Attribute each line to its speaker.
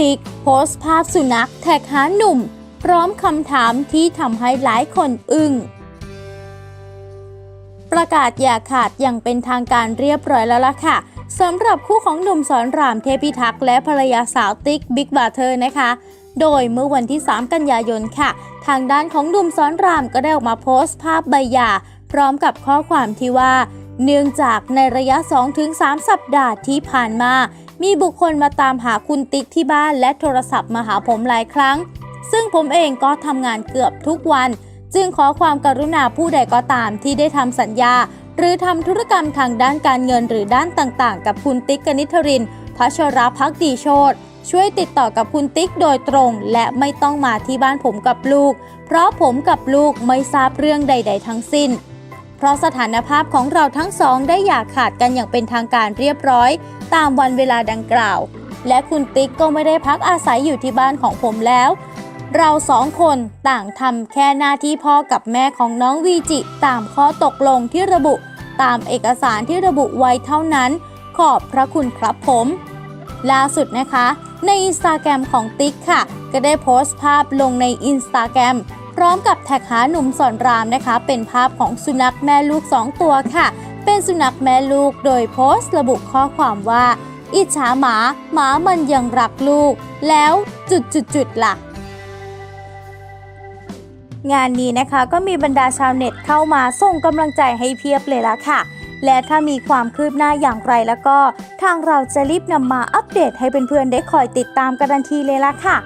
Speaker 1: ติ๊กโพสต์ภาพสุนัขแท็กหาหนุ่ม พร้อมคำถามที่ทำให้หลายคนอึง้งประกาศอย่าขาดอย่างเป็นทางการเรียบร้อยแล้วล่ะค่ะสำหรับคู่ของหนุ่มสอนรามเทพิทักษ์และภรรยาสาวติ๊กบิ๊กบาเทอร์นะคะ โดยเมื่อวันที่ 3 กันยายนค่ะ ทางด้านของหนุ่มสอนรามก็ได้ออกมาโพสต์ภาพใบหย่า พร้อมกับข้อความที่ว่า เนื่องจากในระยะ 2-3 สัปดาห์ที่ผ่านมา มีบุคคลมาตามหาคุณติ๊กที่บ้านและโทรศัพท์มาหาผมหลายครั้ง ซึ่งผมเองก็ทำงานเกือบทุกวัน จึงขอความกรุณาผู้ใดก็ตามที่ได้ทำสัญญา หรือทำธุรกรรมทางด้านการเงินหรือด้านต่างๆ กับคุณติ๊กกนิษฐรินพัชรพักดีโชตช่วยติดต่อกับคุณติ๊กโดยตรง และไม่ต้องมาที่บ้านผมกับลูก เพราะผมกับลูกไม่ทราบเรื่องใด ๆ ทั้งสิ้น เพราะสถานภาพของเราทั้งสองได้อย่าขาดกันอย่างเป็นทางการเรียบร้อย ตามวันเวลาดังกล่าว และคุณติ๊กก็ไม่ได้พักอาศัยอยู่ที่บ้านของผมแล้ว เราสองคนต่างทำแค่หน้าที่พ่อกับแม่ของน้องวีจิ ตามข้อตกลงที่ระบุ ตามเอกสารที่ระบุไว้เท่านั้น ขอบพระคุณครับผมล่าสุดนะคะ ในอินสตาแกรมของติ๊กค่ะ ก็ได้โพสต์ภาพลงในอินสตาแกรม พร้อมกับแท็กหาหนุ่มสอนรามนะคะ เป็นภาพของสุนัขแม่ลูก 2 ตัวค่ะ เป็นสุนัขแม่ลูกโดยโพสต์ระบุข้อความว่า อิจฉาหมาหมามันยังรักลูก แล้วจุดจุดจุดล่ะงานนี้นะคะก็มีบรรดาชาวเน็ตเข้ามาส่งกำลังใจให้เพียบเลยละค่ะ และถ้ามีความคืบหน้าอย่างไรแล้วก็ ทางเราจะรีบนำมาอัปเดตให้เพื่อนๆได้คอยติดตามกันทันทีเลยละค่ะ